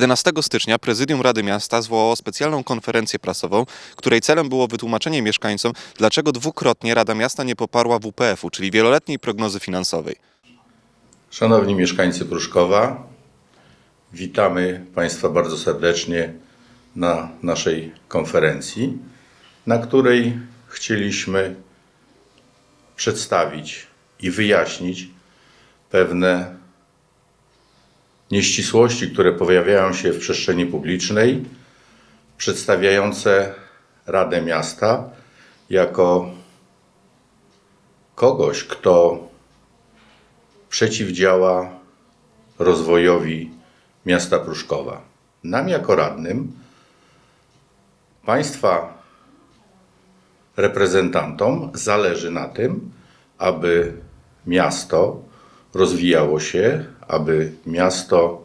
11 stycznia prezydium Rady Miasta zwołało specjalną konferencję prasową, której celem było wytłumaczenie mieszkańcom, dlaczego dwukrotnie Rada Miasta nie poparła WPF-u, czyli wieloletniej prognozy finansowej. Szanowni mieszkańcy Pruszkowa, witamy Państwa bardzo serdecznie na naszej konferencji, na której chcieliśmy przedstawić i wyjaśnić pewne nieścisłości, które pojawiają się w przestrzeni publicznej, przedstawiające Radę Miasta jako kogoś, kto przeciwdziała rozwojowi miasta Pruszkowa. Nam jako radnym, państwa reprezentantom zależy na tym, aby miasto rozwijało się, aby miasto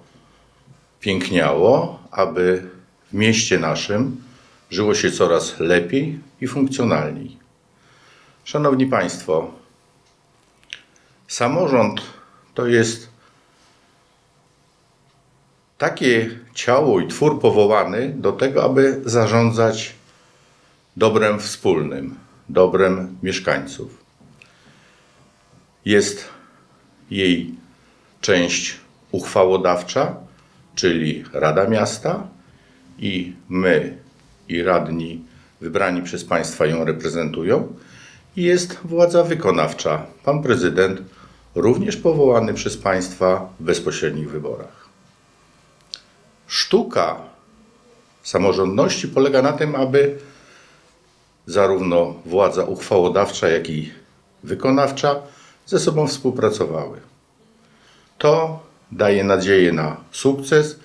piękniało, aby w mieście naszym żyło się coraz lepiej i funkcjonalniej. Szanowni Państwo, Samorząd to jest takie ciało i twór powołany do tego, aby zarządzać dobrem wspólnym, dobrem mieszkańców. Jest jej część uchwałodawcza, czyli Rada Miasta, i my, i radni wybrani przez Państwa ją reprezentują. I jest władza wykonawcza, pan prezydent, również powołany przez Państwa w bezpośrednich wyborach. Sztuka samorządności polega na tym, aby zarówno władza uchwałodawcza, jak i wykonawcza ze sobą współpracowały. To daje nadzieję na sukces,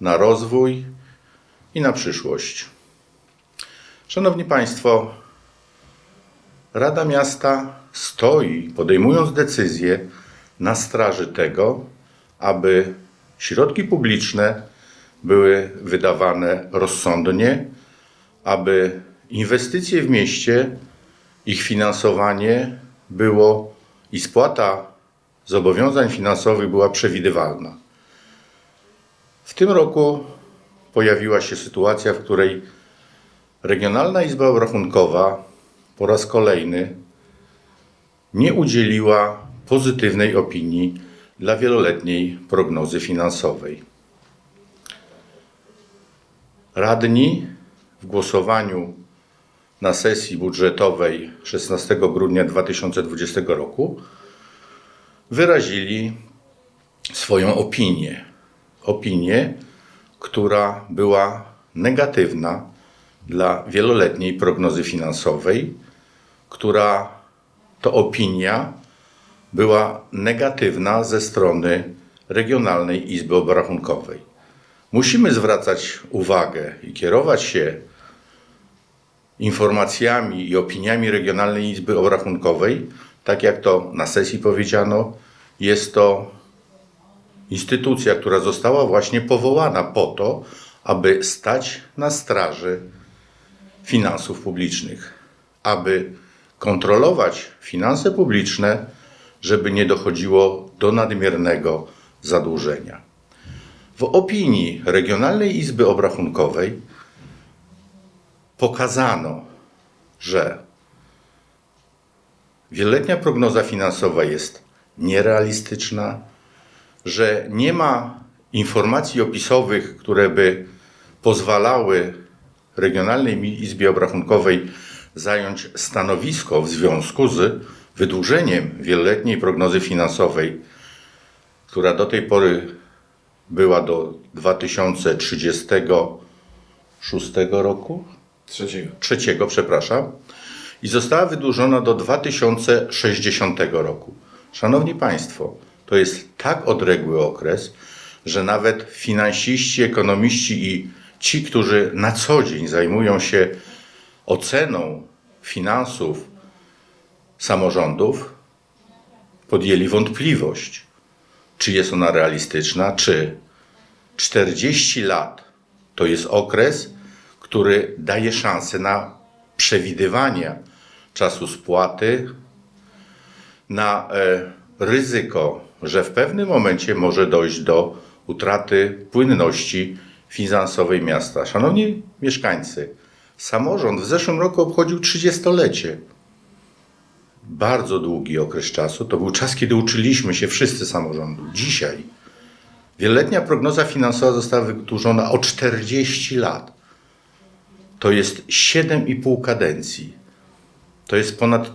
na rozwój i na przyszłość. Szanowni Państwo, Rada Miasta stoi, podejmując decyzje, na straży tego, aby środki publiczne były wydawane rozsądnie, aby inwestycje w mieście, ich finansowanie było i spłata zobowiązań finansowych była przewidywalna. W tym roku pojawiła się sytuacja, w której Regionalna Izba Obrachunkowa po raz kolejny nie udzieliła pozytywnej opinii dla wieloletniej prognozy finansowej. Radni w głosowaniu na sesji budżetowej 16 grudnia 2020 roku wyrazili swoją opinię. Opinię, która była negatywna dla wieloletniej prognozy finansowej, która to opinia była negatywna ze strony Regionalnej Izby Obrachunkowej. Musimy zwracać uwagę i kierować się informacjami i opiniami Regionalnej Izby Obrachunkowej, tak jak to na sesji powiedziano, jest to instytucja, która została właśnie powołana po to, aby stać na straży finansów publicznych, aby kontrolować finanse publiczne, żeby nie dochodziło do nadmiernego zadłużenia. W opinii Regionalnej Izby Obrachunkowej pokazano, że wieloletnia prognoza finansowa jest nierealistyczna, że nie ma informacji opisowych, które by pozwalały Regionalnej Izbie Obrachunkowej zająć stanowisko w związku z wydłużeniem wieloletniej prognozy finansowej, która do tej pory była do 2036 roku, Trzeciego. trzeciego, przepraszam, i została wydłużona do 2060 roku. Szanowni Państwo, to jest tak odległy okres, że nawet finansiści, ekonomiści i ci, którzy na co dzień zajmują się oceną finansów samorządów, podjęli wątpliwość, czy jest ona realistyczna, czy 40 lat to jest okres, który daje szansę na przewidywanie czasu spłaty, na e, ryzyko, że w pewnym momencie może dojść do utraty płynności finansowej miasta. Szanowni mieszkańcy, samorząd w zeszłym roku obchodził 30-lecie. Bardzo długi okres czasu. To był czas, kiedy uczyliśmy się wszyscy samorządu. Dzisiaj wieloletnia prognoza finansowa została wydłużona o 40 lat. To jest 7,5 kadencji. To jest ponad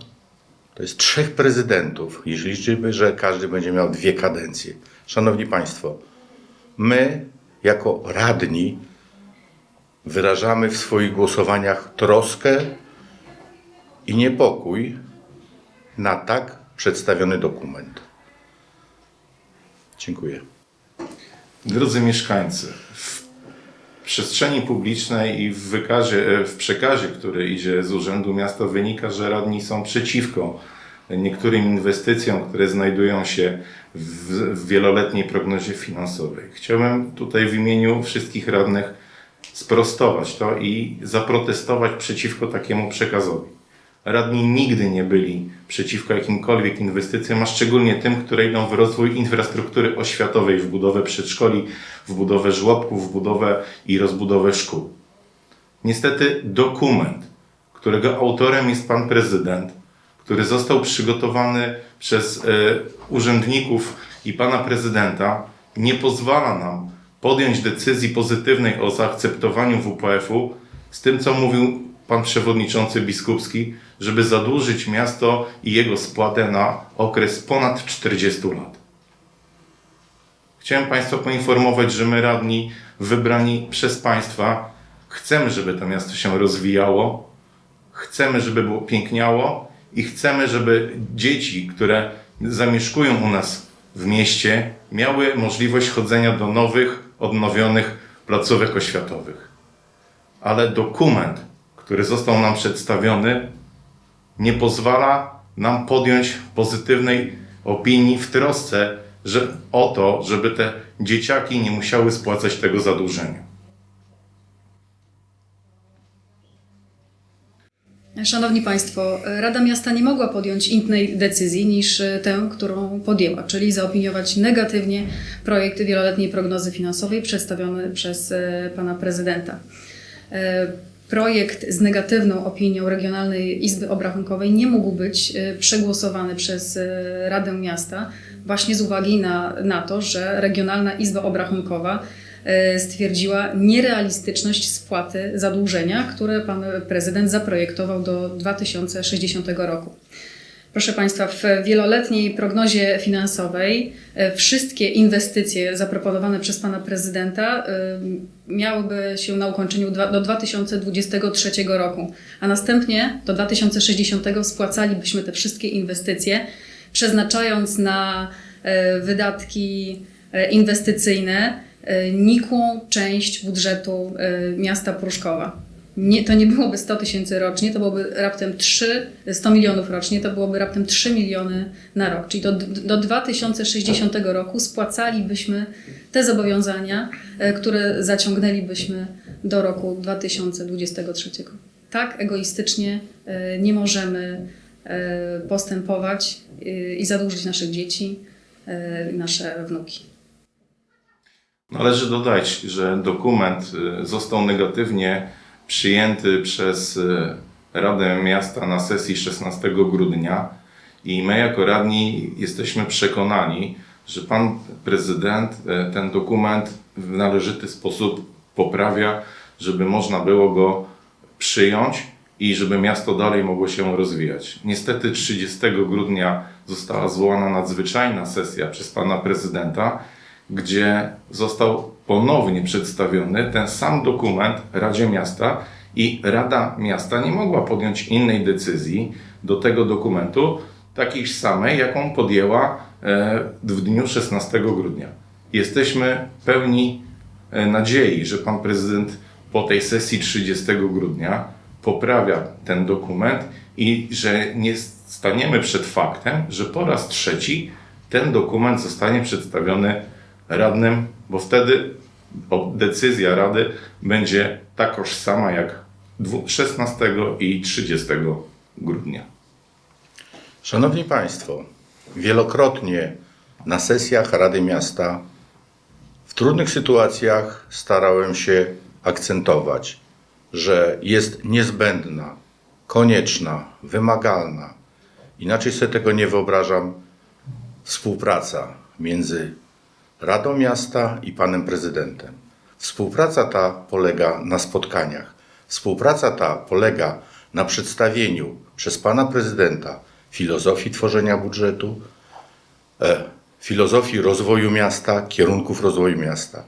to jest trzech prezydentów, jeśli liczymy, że każdy będzie miał dwie kadencje. Szanowni Państwo, my jako radni wyrażamy w swoich głosowaniach troskę i niepokój na tak przedstawiony dokument. Dziękuję. Drodzy mieszkańcy, w przestrzeni publicznej i w, wykazie, e, w przekazie, który idzie z Urzędu Miasta, wynika, że radni są przeciwko niektórym inwestycjom, które znajdują się w, wieloletniej prognozie finansowej. Chciałbym tutaj w imieniu wszystkich radnych sprostować to i zaprotestować przeciwko takiemu przekazowi. Radni nigdy nie byli przeciwko jakimkolwiek inwestycjom, a szczególnie tym, które idą w rozwój infrastruktury oświatowej, w budowę przedszkoli, w budowę żłobków, w budowę i rozbudowę szkół. Niestety dokument, którego autorem jest pan prezydent, który został przygotowany przez e, urzędników i pana prezydenta, nie pozwala nam podjąć decyzji pozytywnej o zaakceptowaniu WPF-u z tym, co mówił pan przewodniczący Biskupski, żeby zadłużyć miasto i jego spłatę na okres ponad 40 lat. Chciałem Państwa poinformować, że my radni wybrani przez Państwa chcemy, żeby to miasto się rozwijało, chcemy, żeby było piękniało i chcemy, żeby dzieci, które zamieszkują u nas w mieście, miały możliwość chodzenia do nowych, odnowionych placówek oświatowych. Ale dokument, który został nam przedstawiony, nie pozwala nam podjąć pozytywnej opinii w trosce że, o to, żeby te dzieciaki nie musiały spłacać tego zadłużenia. Szanowni Państwo, Rada Miasta nie mogła podjąć innej decyzji niż tę, którą podjęła, czyli zaopiniować negatywnie projekt wieloletniej prognozy finansowej przedstawiony przez e, pana prezydenta. Projekt z negatywną opinią Regionalnej Izby Obrachunkowej nie mógł być e, przegłosowany przez e, Radę Miasta właśnie z uwagi na, na to, że Regionalna Izba Obrachunkowa e, stwierdziła nierealistyczność spłaty zadłużenia, które pan prezydent zaprojektował do 2060 roku. Proszę Państwa, w wieloletniej prognozie finansowej e, wszystkie inwestycje zaproponowane przez Pana Prezydenta e, miałyby się na ukończeniu do 2023 roku, a następnie do 2060 spłacalibyśmy te wszystkie inwestycje, przeznaczając na e, wydatki inwestycyjne nikłą część budżetu miasta Pruszkowa. Nie, to nie byłoby 100 tysięcy rocznie, to byłoby raptem 3, 100 milionów rocznie, to byłoby raptem 3 miliony na rok. Czyli do, do 2060 roku spłacalibyśmy te zobowiązania, e, które zaciągnęlibyśmy do roku 2023. Tak egoistycznie e, nie możemy e, postępować i zadłużyć naszych dzieci, nasze wnuki. Należy dodać, że dokument został negatywnie przyjęty przez y, Radę Miasta na sesji 16 grudnia i my jako radni jesteśmy przekonani, że pan prezydent y, ten dokument w należyty sposób poprawia, żeby można było go przyjąć i żeby miasto dalej mogło się rozwijać. Niestety 30 grudnia została zwołana nadzwyczajna sesja przez pana prezydenta, gdzie został ponownie przedstawiony ten sam dokument Radzie Miasta i Rada Miasta nie mogła podjąć innej decyzji do tego dokumentu, takiej samej, jaką podjęła e, w dniu 16 grudnia. Jesteśmy pełni e, nadziei, że pan prezydent po tej sesji 30 grudnia poprawia ten dokument i że nie staniemy przed faktem, że po raz trzeci ten dokument zostanie przedstawiony radnym, bo wtedy o- decyzja Rady będzie takoż sama jak dwu- 16 i 30 grudnia. Szanowni Państwo, wielokrotnie na sesjach Rady Miasta w trudnych sytuacjach starałem się akcentować, że jest niezbędna, konieczna, wymagalna, inaczej sobie tego nie wyobrażam, współpraca między Radą Miasta i Panem Prezydentem. Współpraca ta polega na spotkaniach. Współpraca ta polega na przedstawieniu przez Pana Prezydenta filozofii tworzenia budżetu, e, filozofii rozwoju miasta, kierunków rozwoju miasta.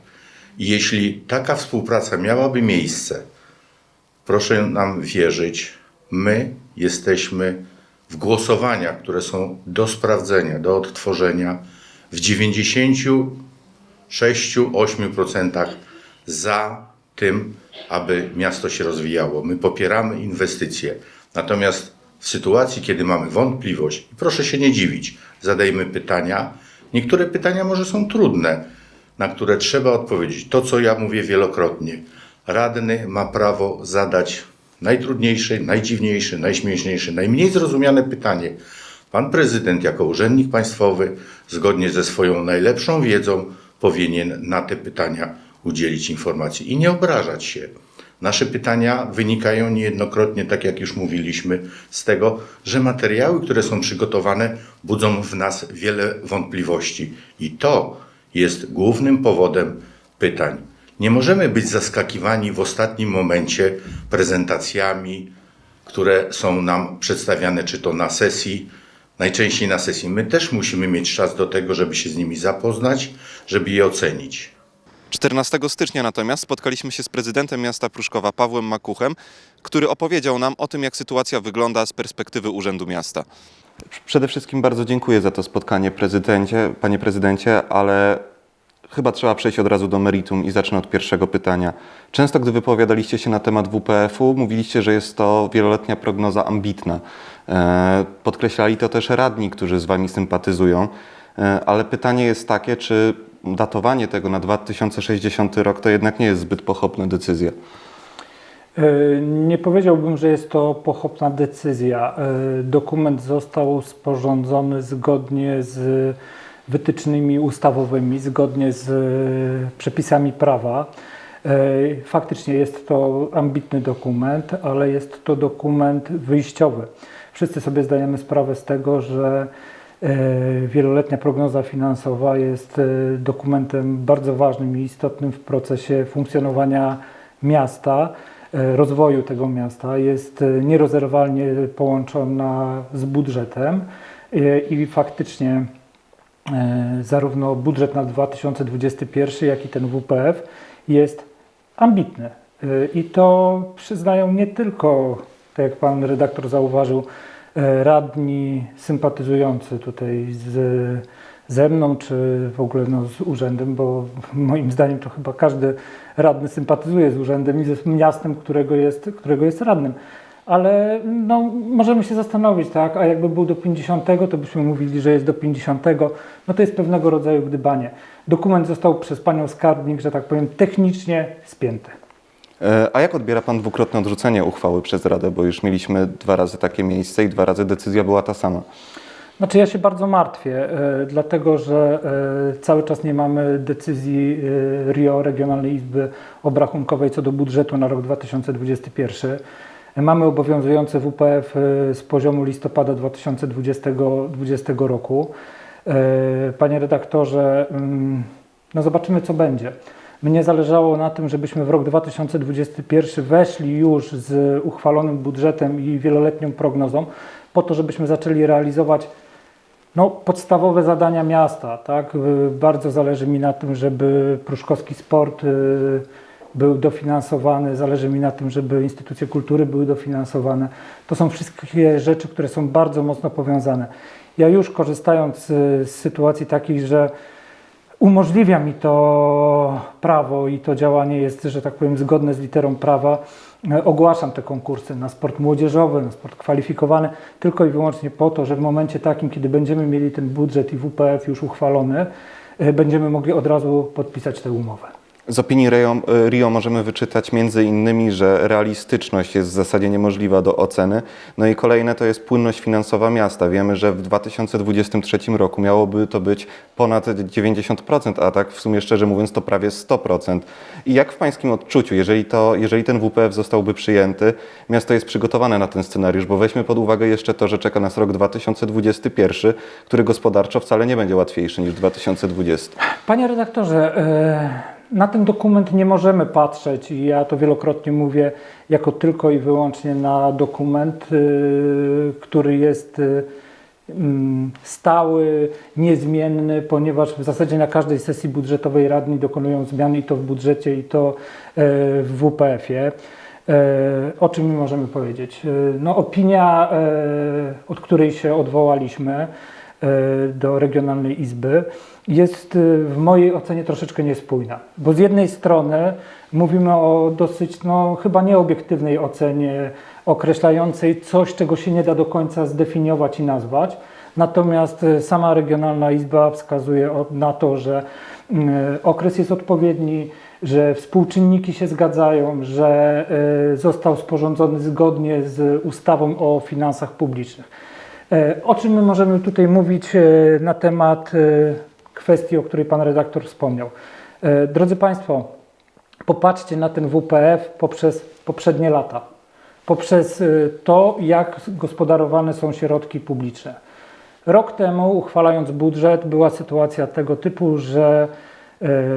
I jeśli taka współpraca miałaby miejsce, proszę nam wierzyć, my jesteśmy w głosowaniach, które są do sprawdzenia, do odtworzenia, w 96-8% za tym, aby miasto się rozwijało. My popieramy inwestycje. Natomiast w sytuacji, kiedy mamy wątpliwość, proszę się nie dziwić, zadajmy pytania. Niektóre pytania może są trudne, na które trzeba odpowiedzieć. To, co ja mówię wielokrotnie. Radny ma prawo zadać najtrudniejsze, najdziwniejsze, najśmieszniejsze, najmniej zrozumiane pytanie. Pan prezydent, jako urzędnik państwowy, zgodnie ze swoją najlepszą wiedzą, powinien na te pytania udzielić informacji i nie obrażać się. Nasze pytania wynikają niejednokrotnie, tak jak już mówiliśmy, z tego, że materiały, które są przygotowane, budzą w nas wiele wątpliwości. I to jest głównym powodem pytań. Nie możemy być zaskakiwani w ostatnim momencie prezentacjami, które są nam przedstawiane, czy to na sesji, najczęściej na sesji. My też musimy mieć czas do tego, żeby się z nimi zapoznać, żeby je ocenić. 14 stycznia natomiast spotkaliśmy się z prezydentem miasta Pruszkowa Pawłem Makuchem, który opowiedział nam o tym, jak sytuacja wygląda z perspektywy Urzędu Miasta. Przede wszystkim bardzo dziękuję za to spotkanie, prezydencie, panie prezydencie, ale chyba trzeba przejść od razu do meritum i zacznę od pierwszego pytania. Często, gdy wypowiadaliście się na temat WPF-u, mówiliście, że jest to wieloletnia prognoza ambitna. E, Podkreślali to też radni, którzy z wami sympatyzują. E, Ale pytanie jest takie, czy datowanie tego na 2060 rok to jednak nie jest zbyt pochopna decyzja? E, Nie powiedziałbym, że jest to pochopna decyzja. Dokument został sporządzony zgodnie z wytycznymi ustawowymi, zgodnie z przepisami prawa. Faktycznie jest to ambitny dokument, ale jest to dokument wyjściowy. Wszyscy sobie zdajemy sprawę z tego, że e, wieloletnia prognoza finansowa jest e, dokumentem bardzo ważnym i istotnym w procesie funkcjonowania miasta, e, rozwoju tego miasta. Jest nierozerwalnie połączona z budżetem i faktycznie zarówno budżet na 2021, jak i ten WPF jest ambitny. I to przyznają nie tylko, tak jak pan redaktor zauważył, e, radni sympatyzujący tutaj z, ze mną, czy w ogóle no, z urzędem, bo moim zdaniem to chyba każdy radny sympatyzuje z urzędem i z miastem, którego jest, którego jest radnym. Ale no, możemy się zastanowić, tak? A jakby był do 50, to byśmy mówili, że jest do 50. No to jest pewnego rodzaju gdybanie. Dokument został przez panią skarbnik, że tak powiem, technicznie spięty. E, A jak odbiera Pan dwukrotne odrzucenie uchwały przez Radę? Bo już mieliśmy dwa razy takie miejsce i dwa razy decyzja była ta sama. Znaczy ja się bardzo martwię, e, dlatego że e, cały czas nie mamy decyzji RIO, Regionalnej Izby Obrachunkowej co do budżetu na rok 2021. E, Mamy obowiązujący WPF z poziomu listopada 2020 roku. E, Panie redaktorze, mm, no zobaczymy co będzie. Mnie zależało na tym, żebyśmy w rok 2021 weszli już z uchwalonym budżetem i wieloletnią prognozą, po to, żebyśmy zaczęli realizować no, podstawowe zadania miasta. Tak? Bardzo zależy mi na tym, żeby pruszkowski sport y, był dofinansowany, zależy mi na tym, żeby instytucje kultury były dofinansowane. To są wszystkie rzeczy, które są bardzo mocno powiązane. Ja już korzystając y, z sytuacji takiej, że umożliwia mi to prawo i to działanie jest, że tak powiem, zgodne z literą prawa. E, Ogłaszam te konkursy na sport młodzieżowy, na sport kwalifikowany, tylko i wyłącznie po to, że w momencie takim, kiedy będziemy mieli ten budżet i WPF już uchwalony, e, będziemy mogli od razu podpisać tę umowę. Z opinii Rio, Rio możemy wyczytać między innymi, że realistyczność jest w zasadzie niemożliwa do oceny. No i kolejne to jest płynność finansowa miasta. Wiemy, że w 2023 roku miałoby to być ponad 90%, a tak w sumie szczerze mówiąc to prawie 100%. I jak w Pańskim odczuciu, jeżeli, to, jeżeli ten WPF zostałby przyjęty, miasto jest przygotowane na ten scenariusz, bo weźmy pod uwagę jeszcze to, że czeka nas rok 2021, który gospodarczo wcale nie będzie łatwiejszy niż 2020. Panie redaktorze, e, na ten dokument nie możemy patrzeć, i ja to wielokrotnie mówię, jako tylko i wyłącznie na dokument, e, który jest e, mm, stały, niezmienny, ponieważ w zasadzie na każdej sesji budżetowej radni dokonują zmian i to w budżecie, i to e, w WPF-ie. E, O czym my możemy powiedzieć? E, No, opinia, od której się odwołaliśmy, do Regionalnej Izby jest y, w mojej ocenie troszeczkę niespójna. Bo z jednej strony mówimy o dosyć, no chyba nieobiektywnej ocenie określającej coś, czego się nie da do końca zdefiniować i nazwać. Natomiast y, sama Regionalna Izba wskazuje na to, że y, okres jest odpowiedni, że współczynniki się zgadzają, że został sporządzony zgodnie z ustawą o finansach publicznych. E, O czym my możemy tutaj mówić e, na temat e, kwestii, o której Pan redaktor wspomniał? Drodzy Państwo, popatrzcie na ten WPF poprzez poprzednie lata, poprzez to, jak gospodarowane są środki publiczne. Rok temu, uchwalając budżet, była sytuacja tego typu, że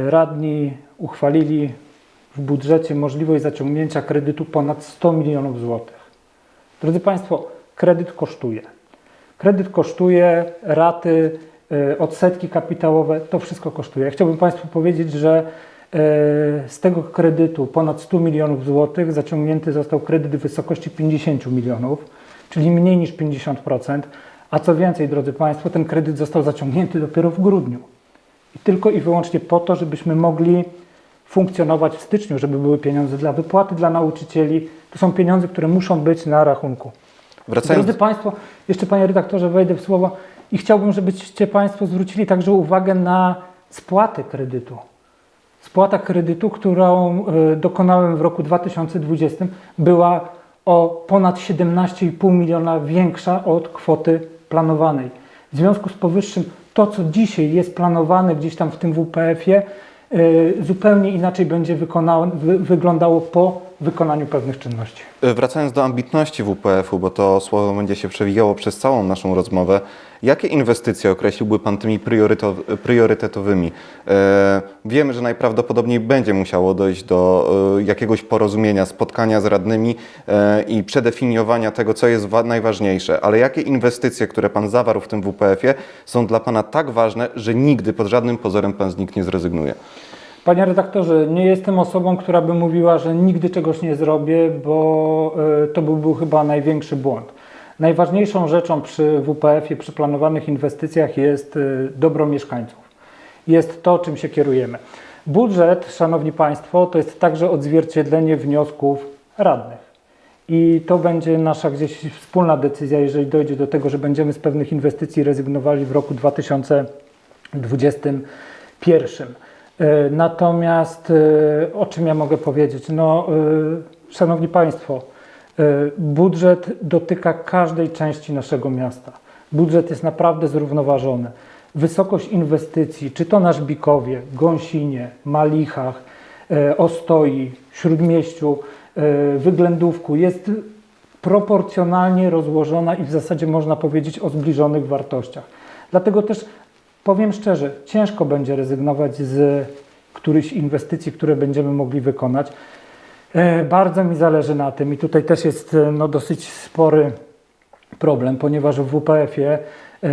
radni uchwalili w budżecie możliwość zaciągnięcia kredytu ponad 100 milionów złotych. Drodzy Państwo, kredyt kosztuje. Kredyt kosztuje, raty, e, odsetki kapitałowe, to wszystko kosztuje. Chciałbym Państwu powiedzieć, że e, z tego kredytu ponad 100 milionów złotych zaciągnięty został kredyt w wysokości 50 milionów, czyli mniej niż 50%. A co więcej, drodzy Państwo, ten kredyt został zaciągnięty dopiero w grudniu. I tylko i wyłącznie po to, żebyśmy mogli funkcjonować w styczniu, żeby były pieniądze dla wypłaty dla nauczycieli. To są pieniądze, które muszą być na rachunku. Wracając, Drodzy Państwo, jeszcze Panie redaktorze wejdę w słowo i chciałbym, żebyście Państwo zwrócili także uwagę na spłatę kredytu. Spłata kredytu, którą e, dokonałem w roku 2020, była o ponad 17,5 miliona większa od kwoty planowanej. W związku z powyższym, to co dzisiaj jest planowane gdzieś tam w tym WPF-ie, e, zupełnie inaczej będzie wyglądało po wykonaniu pewnych czynności. E, Wracając do ambitności WPF-u, bo to słowo będzie się przewijało przez całą naszą rozmowę, jakie inwestycje określiłby Pan tymi priorytetowymi? E, wiemy, że najprawdopodobniej będzie musiało dojść do e, jakiegoś porozumienia, spotkania z radnymi i przedefiniowania tego, co jest wa- najważniejsze, ale jakie inwestycje, które Pan zawarł w tym WPF-ie, są dla Pana tak ważne, że nigdy pod żadnym pozorem Pan z nich nie zrezygnuje? Panie redaktorze, nie jestem osobą, która by mówiła, że nigdy czegoś nie zrobię, bo e, to byłby chyba największy błąd. Najważniejszą rzeczą przy WPF-ie, przy planowanych inwestycjach jest e, dobro mieszkańców. Jest to, czym się kierujemy. Budżet, Szanowni Państwo, to jest także odzwierciedlenie wniosków radnych. I to będzie nasza gdzieś wspólna decyzja, jeżeli dojdzie do tego, że będziemy z pewnych inwestycji rezygnowali w roku 2021. E, Natomiast e, o czym ja mogę powiedzieć? No, e, Szanowni Państwo, budżet dotyka każdej części naszego miasta. Budżet jest naprawdę zrównoważony. Wysokość inwestycji, czy to na Żbikowie, Gąsinie, Malichach, Ostoi, Śródmieściu, Wyględówku jest proporcjonalnie rozłożona i w zasadzie można powiedzieć o zbliżonych wartościach. Dlatego też powiem szczerze, ciężko będzie rezygnować z którychś inwestycji, które będziemy mogli wykonać. E, Bardzo mi zależy na tym i tutaj też jest e, no, dosyć spory problem, ponieważ w WPF-ie, e,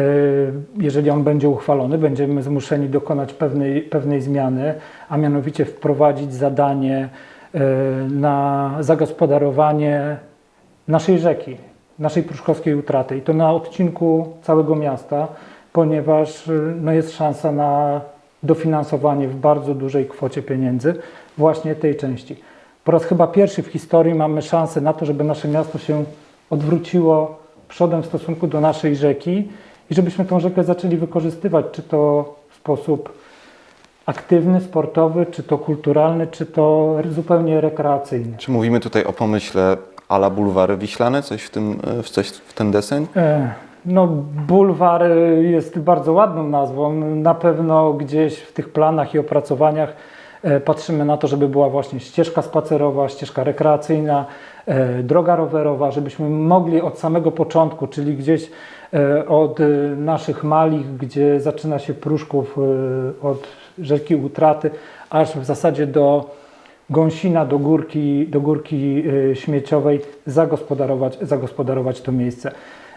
jeżeli on będzie uchwalony, będziemy zmuszeni dokonać pewnej, pewnej zmiany, a mianowicie wprowadzić zadanie na zagospodarowanie naszej rzeki, naszej pruszkowskiej utraty i to na odcinku całego miasta, ponieważ y, no, jest szansa na dofinansowanie w bardzo dużej kwocie pieniędzy właśnie tej części. Po raz chyba pierwszy w historii mamy szansę na to, żeby nasze miasto się odwróciło przodem w stosunku do naszej rzeki i żebyśmy tą rzekę zaczęli wykorzystywać, czy to w sposób aktywny, sportowy, czy to kulturalny, czy to zupełnie rekreacyjny. Czy mówimy tutaj o pomyśle ala bulwary wiślane, coś w, tym, e, w, coś w ten deseń? E, No, bulwar e, jest bardzo ładną nazwą. Na pewno gdzieś w tych planach i opracowaniach e, patrzymy na to, żeby była właśnie ścieżka spacerowa, ścieżka rekreacyjna, e, droga rowerowa, żebyśmy mogli od samego początku, czyli gdzieś e, od naszych malich, gdzie zaczyna się Pruszków, od rzeki Utraty, aż w zasadzie do Gąsina do górki, do górki y, śmieciowej zagospodarować, zagospodarować to miejsce.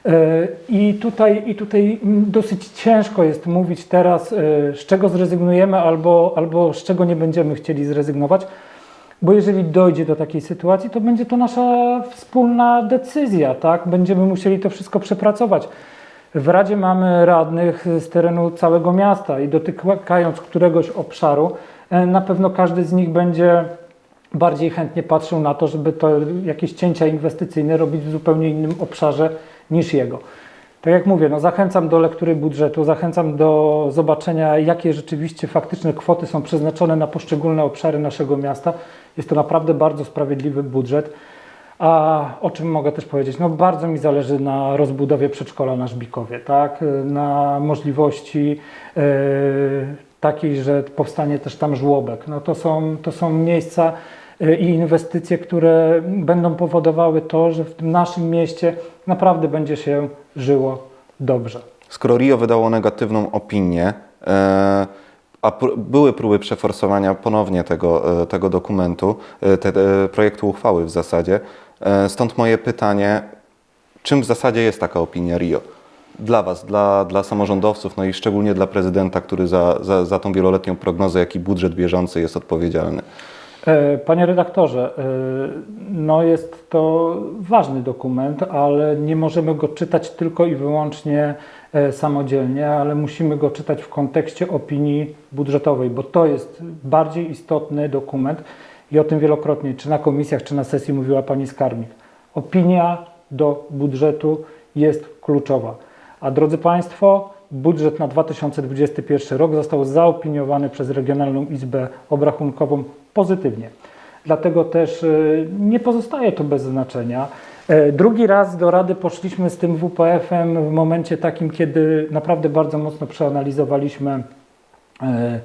Y, I tutaj, I tutaj dosyć ciężko jest mówić teraz, y, z czego zrezygnujemy albo, albo z czego nie będziemy chcieli zrezygnować, bo jeżeli dojdzie do takiej sytuacji, to będzie to nasza wspólna decyzja, tak? Będziemy musieli to wszystko przepracować. W Radzie mamy radnych z terenu całego miasta i dotykając któregoś obszaru, e, na pewno każdy z nich będzie bardziej chętnie patrzył na to, żeby to jakieś cięcia inwestycyjne robić w zupełnie innym obszarze niż jego. Tak jak mówię, no zachęcam do lektury budżetu, zachęcam do zobaczenia, jakie rzeczywiście faktyczne kwoty są przeznaczone na poszczególne obszary naszego miasta. Jest to naprawdę bardzo sprawiedliwy budżet. A o czym mogę też powiedzieć? No bardzo mi zależy na rozbudowie przedszkola na Żbikowie, tak? Na możliwości e, takiej, że powstanie też tam żłobek. No to są, to są miejsca i inwestycje, które będą powodowały to, że w tym naszym mieście naprawdę będzie się żyło dobrze. Skoro Rio wydało negatywną opinię, e, a były próby przeforsowania ponownie tego, e, tego dokumentu, e, te, projektu uchwały w zasadzie, stąd moje pytanie, czym w zasadzie jest taka opinia Rio? Dla Was, dla, dla samorządowców, no i szczególnie dla prezydenta, który za, za, za tą wieloletnią prognozę, jak i budżet bieżący jest odpowiedzialny. E, Panie redaktorze, e, no jest to ważny dokument, ale nie możemy go czytać tylko i wyłącznie e, samodzielnie, ale musimy go czytać w kontekście opinii budżetowej, bo to jest bardziej istotny dokument i o tym wielokrotnie, czy na komisjach, czy na sesji mówiła Pani Skarbnik. Opinia do budżetu jest kluczowa. A drodzy Państwo, budżet na 2021 rok został zaopiniowany przez Regionalną Izbę Obrachunkową pozytywnie. Dlatego też e, nie pozostaje to bez znaczenia. E, Drugi raz do Rady poszliśmy z tym WPF-em w momencie takim, kiedy naprawdę bardzo mocno przeanalizowaliśmy e,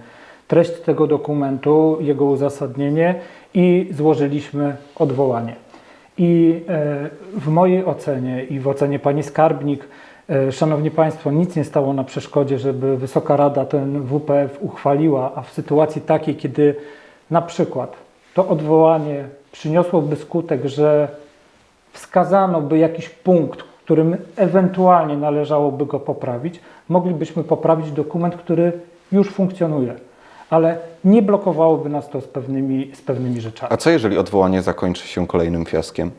treść tego dokumentu, jego uzasadnienie i złożyliśmy odwołanie. I e, w mojej ocenie i w ocenie pani skarbnik, Szanowni Państwo, nic nie stało na przeszkodzie, żeby Wysoka Rada ten WPF uchwaliła, a w sytuacji takiej, kiedy na przykład to odwołanie przyniosłoby skutek, że wskazano by jakiś punkt, którym ewentualnie należałoby go poprawić, moglibyśmy poprawić dokument, który już funkcjonuje, ale nie blokowałoby nas to z pewnymi, z pewnymi rzeczami. A co jeżeli odwołanie zakończy się kolejnym fiaskiem?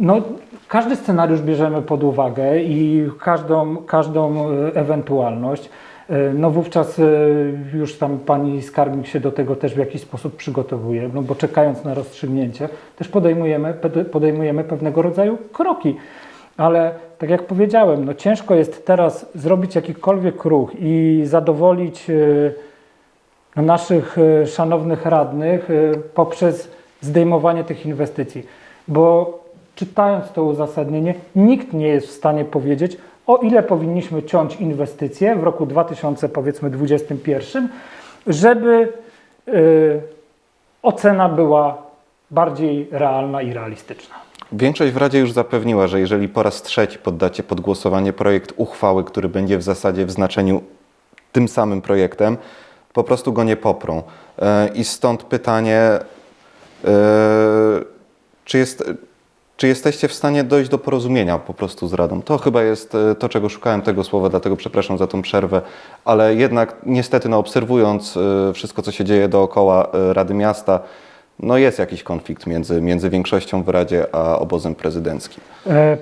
No, każdy scenariusz bierzemy pod uwagę i każdą, każdą e, ewentualność. E, No wówczas e, już tam pani skarbnik się do tego też w jakiś sposób przygotowuje, no bo czekając na rozstrzygnięcie, też podejmujemy, podejmujemy pewnego rodzaju kroki. Ale tak jak powiedziałem, no ciężko jest teraz zrobić jakikolwiek ruch i zadowolić e, naszych e, szanownych radnych poprzez zdejmowanie tych inwestycji. Bo czytając to uzasadnienie, nikt nie jest w stanie powiedzieć, o ile powinniśmy ciąć inwestycje w roku 2021, żeby e, ocena była bardziej realna i realistyczna. Większość w Radzie już zapewniła, że jeżeli po raz trzeci poddacie pod głosowanie projekt uchwały, który będzie w zasadzie w znaczeniu tym samym projektem, po prostu go nie poprą. E, I stąd pytanie, e, czy, jest, czy jesteście w stanie dojść do porozumienia po prostu z Radą? To chyba jest e, to, czego szukałem tego słowa, dlatego przepraszam za tą przerwę, ale jednak niestety no, obserwując e, wszystko, co się dzieje dookoła e, Rady Miasta, no jest jakiś konflikt między, między większością w Radzie a obozem prezydenckim.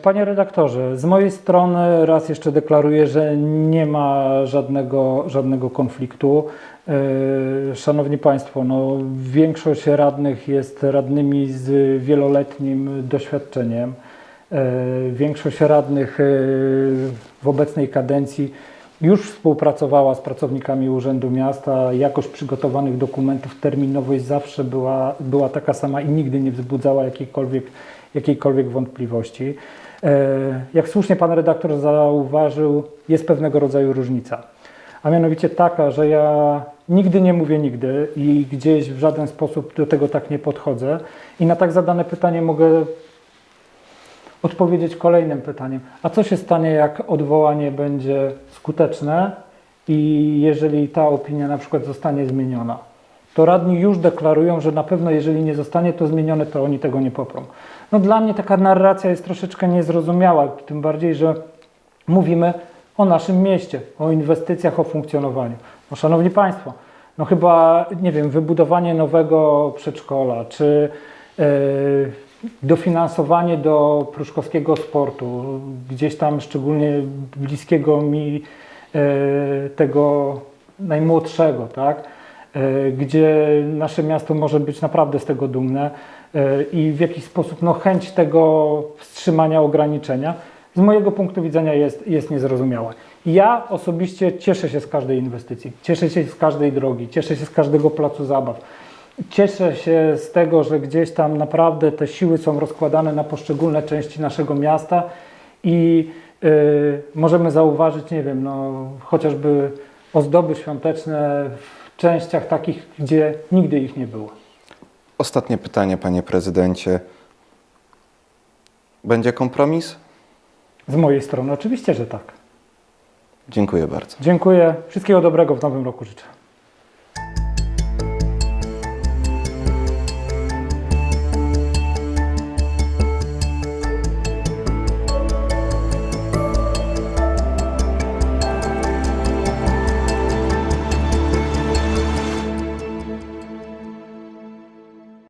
Panie redaktorze, z mojej strony raz jeszcze deklaruję, że nie ma żadnego, żadnego konfliktu. E, Szanowni Państwo, no, większość radnych jest radnymi z wieloletnim doświadczeniem. E, Większość radnych e, w obecnej kadencji już współpracowała z pracownikami Urzędu Miasta. Jakość przygotowanych dokumentów, terminowość zawsze była, była taka sama i nigdy nie wzbudzała jakiejkolwiek, jakiejkolwiek wątpliwości. Jak słusznie pan redaktor zauważył, jest pewnego rodzaju różnica. A mianowicie taka, że ja nigdy nie mówię nigdy i gdzieś w żaden sposób do tego tak nie podchodzę. I na tak zadane pytanie mogę odpowiedzieć kolejnym pytaniem. A co się stanie, jak odwołanie będzie skuteczne i jeżeli ta opinia na przykład zostanie zmieniona? To radni już deklarują, że na pewno jeżeli nie zostanie to zmienione, to oni tego nie poprą. No dla mnie taka narracja jest troszeczkę niezrozumiała, tym bardziej, że mówimy o naszym mieście, o inwestycjach, o funkcjonowaniu. No, szanowni Państwo, no chyba, nie wiem, wybudowanie nowego przedszkola, czy e, dofinansowanie do pruszkowskiego sportu, gdzieś tam szczególnie bliskiego mi e, tego najmłodszego, tak? E, gdzie nasze miasto może być naprawdę z tego dumne i w jakiś sposób no, chęć tego wstrzymania ograniczenia z mojego punktu widzenia jest, jest niezrozumiałe. Ja osobiście cieszę się z każdej inwestycji, cieszę się z każdej drogi, cieszę się z każdego placu zabaw. Cieszę się z tego, że gdzieś tam naprawdę te siły są rozkładane na poszczególne części naszego miasta i y, możemy zauważyć, nie wiem, no, chociażby ozdoby świąteczne w częściach takich, gdzie nigdy ich nie było. Ostatnie pytanie, panie prezydencie. Będzie kompromis? Z mojej strony oczywiście, że tak. Dziękuję bardzo. Dziękuję. Wszystkiego dobrego w nowym roku życzę.